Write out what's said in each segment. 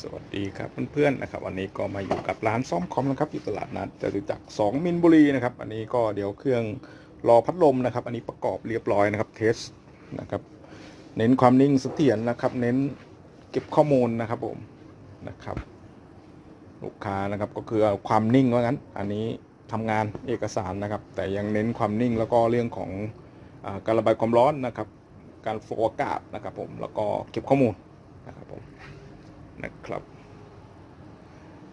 สวัสดีครับเพื่อนๆนะครับวันนี้ก็มาอยู่กับร้านซ่อมคอมนะครับอยู่ตลาดนัดจตุจักร2มินบุรีนะครับอันนี้ก็เดี๋ยวเครื่องรอพัดลมนะครับ อันนี้ประกอบเรียบร้อยนะครับเทสนะครับ เน้นความนิ่งเสถียรนะครับ เน้นเก็บข้อมูลนะครับผมนะครับลูกค้านะครับก็คือเอาความนิ่งว่างั้น อันนี้ทำงานเอกสารนะครับ แต่ยังเน้นความนิ่งแล้วก็เรื่องของอการระบายความร้อนนะครับ การโฟกัสนะครับผมแล้วก็เก็บข้อมูลนะครับผม นะครับ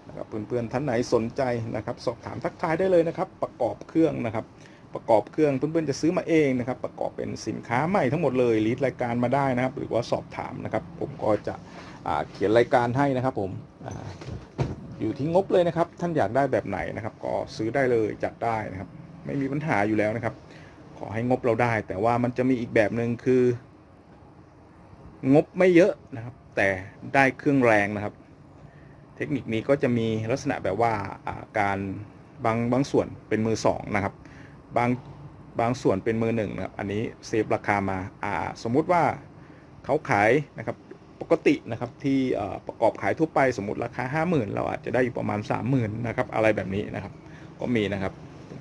นะครับเพื่อนๆท่านไหนสนใจนะครับ สอบถามทักทายได้เลยนะครับ ประกอบเครื่องนะครับ ประกอบเครื่องเพื่อนๆจะซื้อมาเองนะครับ ประกอบเป็นสินค้าใหม่ทั้งหมดเลยรีดรายการมาได้นะครับ หรือว่าสอบถามนะครับ ผมก็จะเขียนรายการให้นะครับ ผมออยู่ที่งบเลยนะครับ ท่านอยากได้แบบไหนนะครับ ก็ซื้อได้เลยจัดได้นะครับ ไม่มีปัญหาอยู่แล้วนะครับ ขอให้งบเราได้ แต่ว่ามันจะมีอีกแบบหนึ่งคืองบไม่เยอะนะครับ แต่ได้เครื่องแรงนะครับ เทคนิคนี้ก็จะมีลักษณะแบบว่าการบางบางส่วนเป็นมือสองนะครับ บางบางส่วนเป็นมือหนึ่งนะครับ อันนี้เซฟราคามาอ่าสมมุติว่าเขาขายนะครับปกตินะครับที่ประกอบขายทั่วไปสมมติราคา 5 0,000 เราอาจจะได้อยู่ประมาณ 30,000นะครับอะไรแบบนี้นะครับ ก็มีนะครับ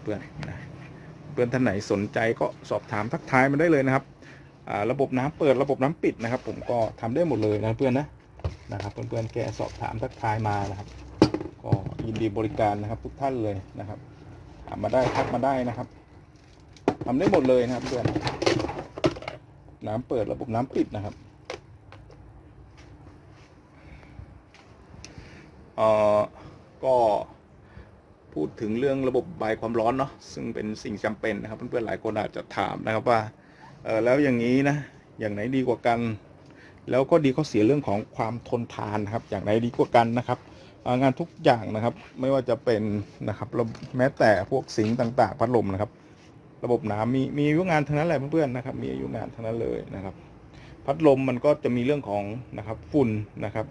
เพื่อนๆนะเพื่อนท่านไหนสนใจก็สอบถามทักทายมาได้เลยนะครับ ระบบน้ำเปิดระบบน้ำปิดนะครับ ผมก็ทำได้หมดเลยนะเพื่อนนะนะครับเพื่อนๆแกสอบถามทักทายมานะครับ ก็ยินดีบริการนะครับทุกท่านเลยนะครับถามมาได้ทักมาได้นะครับทำได้หมดเลยนะครับเพื่อนน้ำเปิดระบบน้ำปิดนะครับเอ่อก็พูดถึงเรื่องระบบบายความร้อนเนาะซึ่งเป็นสิ่งจำเป็นนะครับ เพื่อนๆหลายคนอาจจะถามนะครับว่า เออแล้วอย่างนี้นะ อย่างไหนดีกว่ากัน แล้วก็ดีข้อเสียเรื่องของความทนทานนะครับ อย่างไหนดีกว่ากันนะครับงานทุกอย่างนะครับ ไม่ว่าจะเป็นนะครับแม้แต่พวกสิงต่างๆ พัดลมนะครับ ระบบน้ำมีมีอายุงานทั้งนั้นแหละเพื่อนๆนะครับ มีอายุงานทั้งนั้นเลยนะครับ พัดลมมันก็จะมีเรื่องของนะครับฝุ่นนะครับ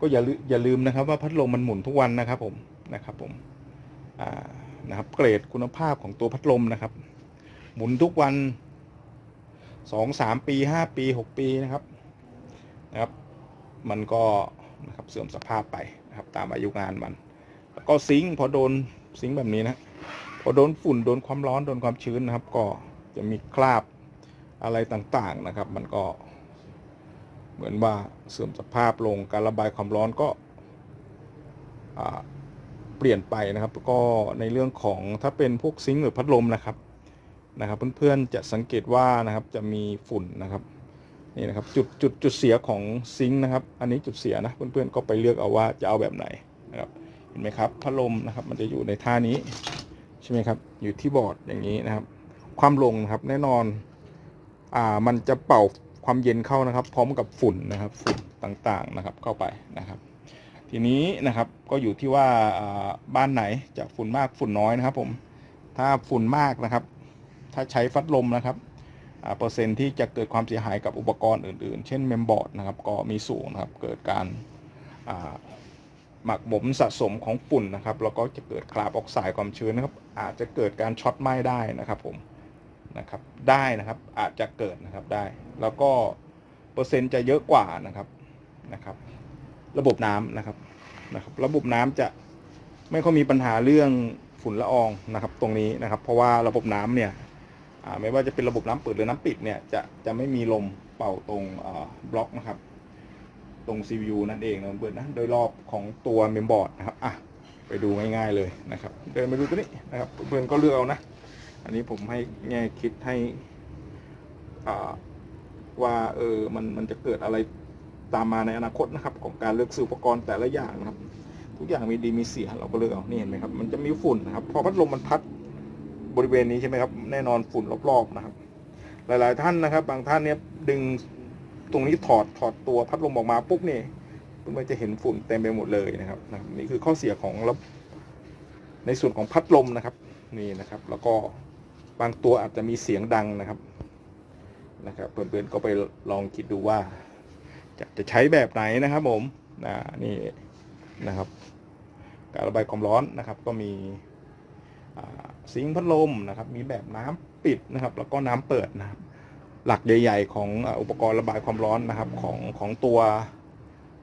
ก็อย่าลือย่าลืมนะครับ ว่าพัดลมมันหมุนทุกวันนะครับ ผมนะครับ ผมอ่านะครับ เกรดคุณภาพของตัวพัดลมนะครับ หมุนทุกวัน สองสามปีห้าปีหกปีนะครับนะครับมันก็นะครับเสื่อมสภาพไปนะครับตามอายุงานมันแล้วก็ซิงพอโดนซิงแบบนี้นะพอโดนฝุ่นโดนความร้อนโดนความชื้นนะครับ ก็จะมีคราบอะไรต่างๆนะครับ มันก็เหมือนว่าเสื่อมสภาพลงการระบายความร้อนก็เปลี่ยนไปนะครับ ก็ในเรื่องของถ้าเป็นพวกซิงหรือพัดลมนะครับ นะครับเพื่อนๆจะสังเกตว่านะครับจะมีฝุ่นนะครับนี่นะครับจุดจุดจุดเสียของซิงค์นะครับ อันนี้จุดเสียนะเพื่อนๆก็ไปเลือกเอาว่าจะเอาแบบไหนนะครับเห็นไหมครับพัดลมนะครับมันจะอยู่ในท่านี้ใช่ไหมครับอยู่ที่บอร์ดอย่างนี้นะครับ ความลงนะครับแน่นอนอ่ามันจะเป่าความเย็นเข้านะครับ พร้อมกับฝุ่นนะครับฝุ่นต่างๆนะครับเข้าไปนะครับ ทีนี้นะครับก็อยู่ที่ว่าอ่าบ้านไหนจะฝุ่นมากฝุ่นน้อยนะครับ ผมถ้าฝุ่นมากนะครับ ถ้าใช้ฟัดลมนะครับเปอร์เซ็นที่จะเกิดความเสียหายกับอุปกรณ์อื่นๆ เช่นเมมบอร์ดนะครับก็มีสูงนะครับเกิดการหมักหมมสะสมของฝุ่นนะครับแล้วก็จะเกิดคราบออกไซด์ความชื้นนะครับอาจจะเกิดการช็อตไหม้ได้นะครับผมนะครับได้นะครับอาจจะเกิดนะครับได้ แล้วก็เปอร์เซ็นต์จะเยอะกว่านะครับนะครับ ระบบน้ำนะครับนะครับ ระบบน้ำจะไม่ค่อยมีปัญหาเรื่องฝุ่นละอองนะครับ ตรงนี้นะครับ เพราะว่าระบบน้ำเนี่ย ไม่ว่าจะเป็นระบบน้ำเปิดหรือน้ำปิดเนี่ยจะจะไม่มีลมเป่าตรงบล็อกนะครับ ตรง CPU นั่นเองนะเพื่อนนะโดยรอบของตัวเมมบอร์ดนะครับอะไปดูง่ายๆเลยนะครับเดินไปดูตัวนี้นะครับเพื่อนก็เลือกเอานะ อันนี้ผมให้แง่คิดให้ว่าเออมันมันจะเกิดอะไรตามมาในอนาคตนะครับ ของการเลือกซื้ออุปกรณ์แต่ละอย่างนะครับ ทุกอย่างมีดีมีเสียเราก็เลือกเอานี่เห็นไหมครับมันจะมีฝุ่นนะครับพอพัดลมมันพัด บริเวณนี้ใช่ไหมครับ แน่นอนฝุ่นรอบๆนะครับ หลายๆท่านนะครับ บางท่านเนี่ยดึงตรงนี้ถอดถอดตัวพัดลมออกมาปุ๊บนี่มันจะเห็นฝุ่นเต็มไปหมดเลยนะครับนะนี่คือข้อเสียของระบบในส่วนของพัดลมนะครับนี่นะครับ แล้วก็บางตัวอาจจะมีเสียงดังนะครับนะครับเพื่อนๆก็ไปลองคิดดูว่า จะจะใช้แบบไหนนะครับผมนะนี่นะครับ การระบายความร้อนนะครับ ก็มี ซิงค์พัดลมนะครับ มีแบบน้ำปิดนะครับ แล้วก็น้ำเปิดนะครับ หลักใหญ่ ๆ ของอุปกรณ์ระบายความร้อนนะครับของของตัว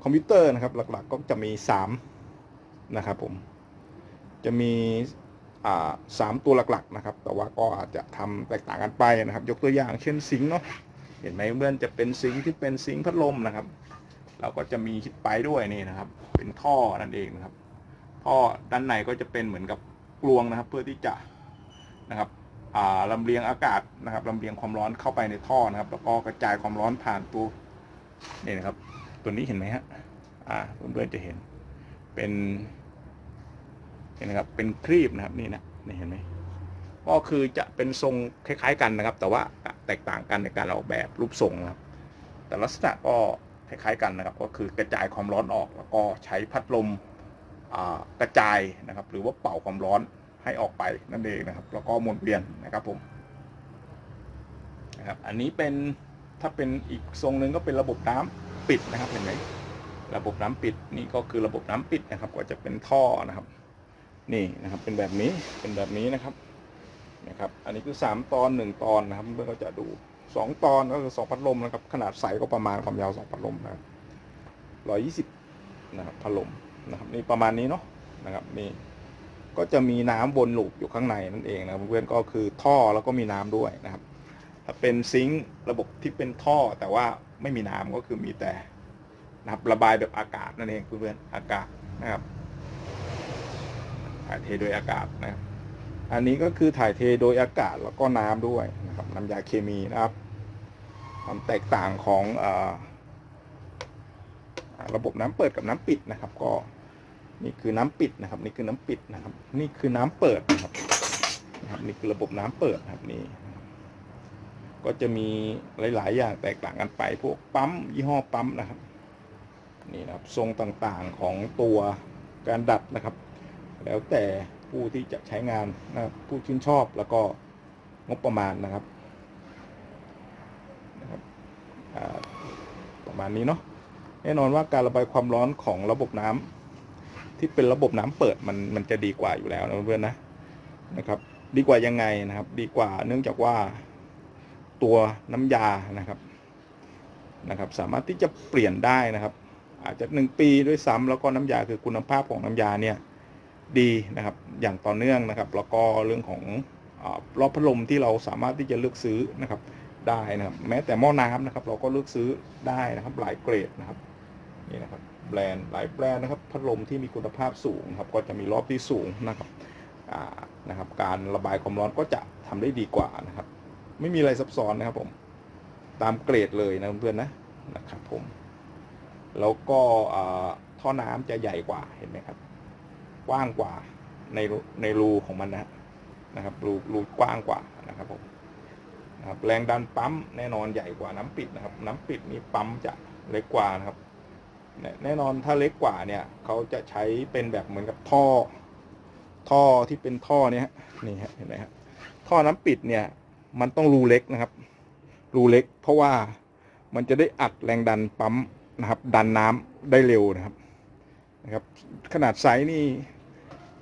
คอมพิวเตอร์นะครับ หลักๆก็จะมีสามนะครับผม จะมีสามตัวหลักๆนะครับ แต่ว่าก็อาจจะทำแตกต่างกันไปนะครับ ยกตัวอย่างเช่นซิงเนาะเห็นไหมเพื่อนจะเป็นซิงที่เป็นซิงพัดลมนะครับ เราก็จะมีไปด้วยนี่นะครับ เป็นท่อนั่นเองนะครับท่อด้านในก็จะเป็นเหมือนกับกลวงนะครับ เพื่อที่จะ นะครับลำเลียงอากาศนะครับลำเลียงความร้อนเข้าไปในท่อนะครับ แล้วก็กระจายความร้อนผ่านตัวนี่นะครับ ตัวนี้เห็นไหมฮะอ่าเพื่อนๆจะเห็นเป็นเห็นนะครับเป็นครีบนะครับนี่นะนี่เห็นไหมก็คือจะเป็นทรงคล้าย ๆ กันนะครับ แต่ว่าแตกต่างกันในการออกแบบรูปทรงนะครับ แต่ลักษณะก็คล้ายๆกันนะครับ ก็คือกระจายความร้อนออก แล้วก็ใช้พัดลมกระจายนะครับ หรือว่าเป่าความร้อน ให้ออกไปนั่นเองนะครับ แล้วก็หมุนเวียนนะครับผมนะครับอันนี้เป็นถ้าเป็นอีกทรงหนึ่งก็เป็นระบบน้ำปิดนะครับเห็นไหมระบบน้ำปิดนี่ก็คือระบบน้ำปิดนะครับ ก็จะเป็นท่อนะครับ นี่นะครับเป็นแบบนี้เป็นแบบนี้นะครับนะครับ อันนี้คือสามตอนหนึ่งตอนนะครับเพื่อนก็จะดูสองตอนก็คือสองพัดลมนะครับ ขนาดใสก็ประมาณความยาวสองพัดลมนะครับร้อยยี่สิบนะครับพัดลมนะครับนี่ประมาณนี้เนาะนะครับนี่ ก็จะมีน้ำวนลูปอยู่ข้างในนั่นเองนะครับเพื่อนก็คือท่อแล้วก็มีน้ำด้วยนะครับถ้าเป็นซิงค์ระบบที่เป็นท่อแต่ว่าไม่มีน้ำก็คือมีแต่นะครับระบายแบบอากาศนั่นเองเพื่อนๆอากาศนะครับถ่ายเทโดยอากาศนะครับอันนี้ก็คือถ่ายเทโดยอากาศแล้วก็น้ำด้วยนะครับน้ำยาเคมีนะครับความแตกต่างของอระบบน้ำเปิดกับน้ำปิดนะครับ ก็ นี่คือน้ำปิดนะครับ นี่คือน้ำปิดนะครับ นี่คือน้ำเปิดนะครับนะครับนี่คือระบบน้ำเปิดครับนี่ก็จะมีหลาย ๆ อย่างแตกต่างกันไป พวกปั๊มยี่ห้อปั๊มนะครับนี่นะครับทรงต่างๆของตัวการดัดนะครับ แล้วแต่ผู้ที่จะใช้งานนะครับผู้ชื่นชอบแล้วก็งบประมาณนะครับนะครับประมาณนี้เนาะแน่นอนว่าการระบายความร้อนของระบบน้ำ ที่เป็นระบบน้ำเปิดมันมันจะดีกว่าอยู่แล้วนะเพื่อนนะนะครับ ดีกว่ายังไงนะครับ ดีกว่าเนื่องจากว่าตัวน้ำยานะครับนะครับ สามารถที่จะเปลี่ยนได้นะครับ อาจจะหนึ่งปีด้วยซ้ำแล้วก็น้ำยาคือคุณภาพของน้ำยาเนี่ยดีนะครับ อย่างต่อเนื่องนะครับ แล้วก็เรื่องของรอบพัดลมที่เราสามารถที่จะเลือกซื้อนะครับได้นะครับ แม้แต่หม้อน้ำนะครับ เราก็เลือกซื้อได้นะครับ หลายเกรดนะครับ นี่นะครับแบรนด์หลายแบรนด์นะครับพัดลมที่มีคุณภาพสูงครับก็จะมีรอบที่สูงนะครับอ่านะครับการระบายความร้อนก็จะทำได้ดีกว่านะครับ ไม่มีอะไรซับซ้อนนะครับผมตามเกรดเลยนะเพื่อนๆนะนะครับผมแล้วก็ท่อน้ำจะใหญ่กว่าเห็นไหมครับกว้างกว่าในในรูของมันนะนะครับรูรูกว้างกว่านะครับผมนะครับแรงดันปั๊มแน่นอนใหญ่กว่าน้ำปิดนะครับ น้ำปิดนี่ปั๊มจะเล็กกว่านะครับ แน่นอนถ้าเล็กกว่าเนี่ยเขาจะใช้เป็นแบบเหมือนกับท่อ ท่อที่เป็นท่อเนี่ยนี่ฮะเห็นไหมฮะท่อน้ำปิดเนี่ย มันต้องรูเล็กนะครับ รูเล็ก เพราะว่ามันจะได้อัดแรงดันปั๊มนะครับ ดันน้ำได้เร็วนะครับนะครับ ขนาดไซส์นี่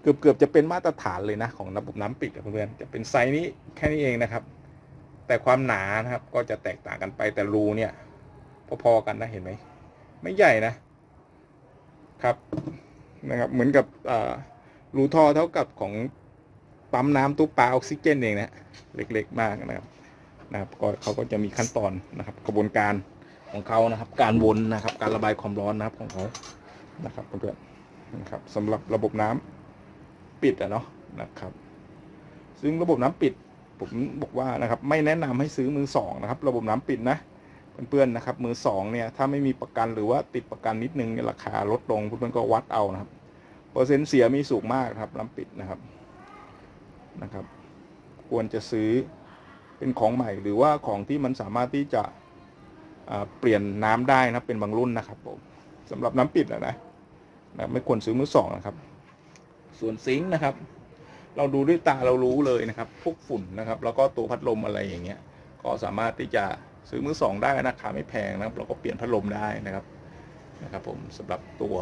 เกือบเกือบจะเป็นมาตรฐานเลยนะ ของระบบน้ำปิดเพื่อนจะเป็นไซส์นี้แค่นี้เองนะครับ แต่ความหนานะครับก็จะแตกต่างกันไปแต่รูเนี่ย พอๆกันนะเห็นไหมไม่ใหญ่นะ ครับนะครับ เหมือนกับรูท่อเท่ากับของปั๊มน้ำตู้ปลาออกซิเจนเองนะเล็กๆมากนะครับนะครับก็เขาก็จะมีขั้นตอนนะครับกระบวนการของเขานะครับ การวนนะครับ การระบายความร้อนนะครับของเขานะครับเพื่อนๆนะครับสำหรับระบบน้ำปิดอะเนาะนะครับ ซึ่งระบบน้ำปิดผมบอกว่านะครับ ไม่แนะนำให้ซื้อมือสองนะครับ ระบบน้ำปิดนะ เพื่อนๆนะครับมือสองเนี่ยถ้าไม่มีประกันหรือว่าติดประกันนิดนึงเนี่ยราคาลดลงเพื่อนๆก็วัดเอานะครับ เปอร์เซ็นต์เสียมีสูงมากครับน้ำปิดนะครับนะครับ ควรจะซื้อเป็นของใหม่หรือว่าของที่มันสามารถที่จะเปลี่ยนน้ำได้นะเป็นบางรุ่นนะครับผมสำหรับน้ำปิดนะนะนะไม่ควรซื้อมือสองนะครับ ส่วนซิงค์นะครับ เราดูด้วยตาเรารู้เลยนะครับ พวกฝุ่นนะครับ แล้วก็ตัวพัดลมอะไรอย่างเงี้ย ก็สามารถที่จะ ซื้อมือสองได้ราคาไม่แพงนะครับ เราก็เปลี่ยนพัดลมได้นะครับนะครับ ผมสำหรับตัว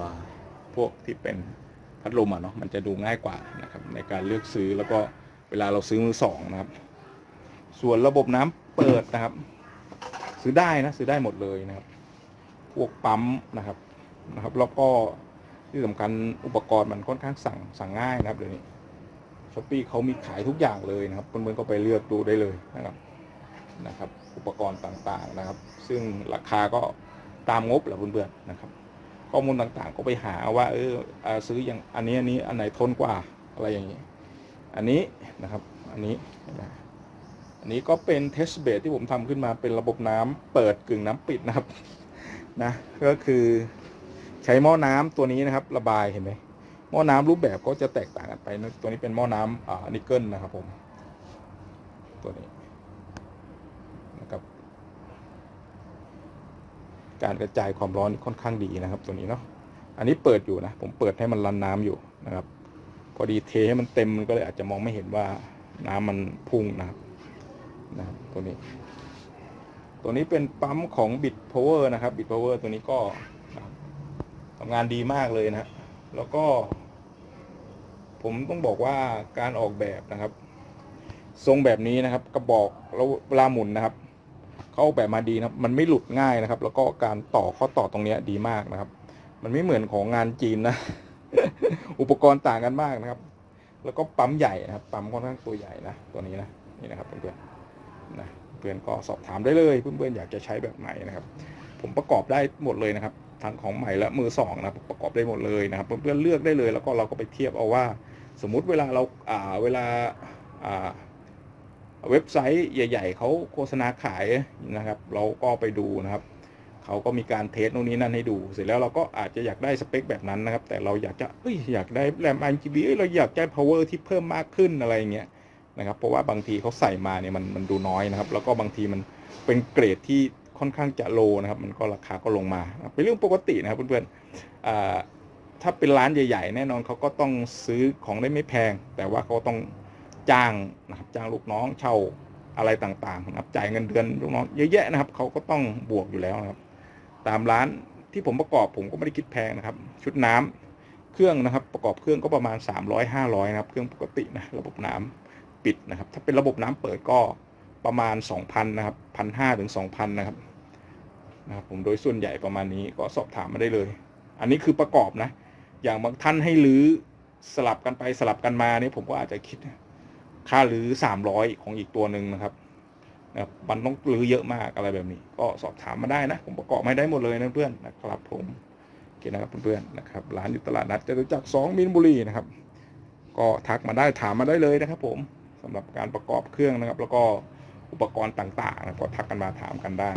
พวกที่เป็นพัดลมอะเนาะมันจะดูง่ายกว่านะครับ ในการเลือกซื้อแล้วก็เวลาเราซื้อมือสองนะครับ ส่วนระบบน้ำเปิดนะครับ ซื้อได้นะซื้อได้หมดเลยนะครับ พวกปั๊มนะครับนะครับแล้วก็ที่สำคัญอุปกรณ์มันค่อนข้างสั่งสั่งง่ายนะครับเดี๋ยวนี้ช้อปปี้เขามีขายทุกอย่างเลยนะครับเพื่อนๆก็ไปเลือกดูได้เลยนะครับนะครับ อุปกรณ์ต่างๆนะครับ ซึ่งราคาก็ตามงบแหละเพื่อนๆนะครับ ข้อมูลต่างๆก็ไปหาว่าเออซื้ออย่างอันนี้อันนี้อันไหนทนกว่าอะไรอย่างนี้ อันนี้นะครับอันนี้อันนี้ก็เป็นเทสเบดที่ผมทำขึ้นมาเป็นระบบน้ำเปิดกึ่งน้ำปิดนะครับนะก็คือใช้หม้อน้ำตัวนี้นะครับ ระบายเห็นไหมหม้อน้ำรูปแบบก็จะแตกต่างกันไปนะตัวนี้เป็นหม้อน้ำอ่านิกเกิลนะครับผมตัวนี้นะครับ การกระจายความร้อนค่อนข้างดีนะครับ ตัวนี้เนาะอันนี้เปิดอยู่นะ ผมเปิดให้มันรันน้ำอยู่นะครับ พอดีเทให้มันเต็มมันก็เลยอาจจะมองไม่เห็นว่าน้ำมันพุ่งนะครับนะครับตัวนี้ ตัวนี้เป็นปั๊มของ Bit Power นะครับ Bit Power ตัวนี้ก็นะครับทำงานดีมากเลยนะฮะแล้วก็ ผมต้องบอกว่าการออกแบบนะครับ ทรงแบบนี้นะครับ กระบอกแล้วเวลาหมุนนะครับ เขาออกแบบมาดีนะครับ มันไม่หลุดง่ายนะครับ แล้วก็การต่อข้อต่อตรงนี้ดีมากนะครับ มันไม่เหมือนของงานจีนนะ อุปกรณ์ต่างกันมากนะครับ แล้วก็ปั๊มใหญ่นะครับ ปั๊มค่อนข้างตัวใหญ่นะตัวนี้นะนี่นะครับเพื่อนๆนะเพื่อนก็สอบถามได้เลยเพื่อนๆอยากจะใช้แบบไหนนะครับ ผมประกอบได้หมดเลยนะครับทั้งของใหม่และมือสองนะประกอบได้หมดเลยนะครับ เพื่อนๆเลือกได้เลยแล้วก็เราก็ไปเทียบเอาว่า สมมุติเวลาเราอ่าเวลาอ่า เว็บไซต์ใหญ่ ๆเขาโฆษณาขายนะครับ เราก็ไปดูนะครับเขาก็มีการเทสโน่นนี้นั่นให้ดู เสร็จแล้วเราก็อาจจะอยากได้สเปคแบบนั้นนะครับ แต่เราอยากจะเอ้ยอยากได้แรม RGB เอ้ยเราอยากได้ power ที่เพิ่มมากขึ้นอะไรเงี้ยนะครับ เพราะว่าบางทีเขาใส่มาเนี่ยมันมันดูน้อยนะครับ แล้วก็บางทีมันเป็นเกรดที่ค่อนข้างจะโลนะครับ มันก็ราคาก็ลงมา เป็นเรื่องปกตินะครับเพื่อนๆถ้าเป็นร้านใหญ่ ๆ แน่นอนเขาก็ต้องซื้อของได้ไม่แพง แต่ว่าเขาต้อง จ้างนะครับจ้างลูกน้องเช่าอะไรต่างๆนะครับจ่ายเงินเดือนลูกน้องเยอะแยะนะครับเขาก็ต้องบวกอยู่แล้วนะครับ ตามร้านที่ผมประกอบผมก็ไม่ได้คิดแพงนะครับ ชุดน้ำเครื่องนะครับประกอบเครื่องก็ประมาณ 300 500นะครับเครื่องปกตินะระบบน้ำปิดนะครับ ถ้าเป็นระบบน้ำเปิดก็ประมาณ 2,000นะครับ1,500ถึง2,000นนะครับนะครับผมโดยส่วนใหญ่ประมาณนี้ก็สอบถามมาได้เลย อันนี้คือประกอบนะ อย่างบางท่านให้รื้อสลับกันไปสลับกันมาเนี่ยผมก็อาจจะคิด ค่ารื้อ300ของอีกตัวหนึ่งนะครับนะครับมันต้องรื้อเยอะมากอะไรแบบนี้ ก็สอบถามมาได้นะ ผมประกอบไม่ได้หมดเลยนะเพื่อนนะครับผมโอเคนะครับเพื่อนๆนะครับร้านอยู่ตลาดนัดจตุจักรสองมินบุรีนะครับ ก็ทักมาได้ถามมาได้เลยนะครับ ผมสำหรับการประกอบเครื่องนะครับ แล้วก็อุปกรณ์ต่างๆนะก็ทักกันมาถามกันได้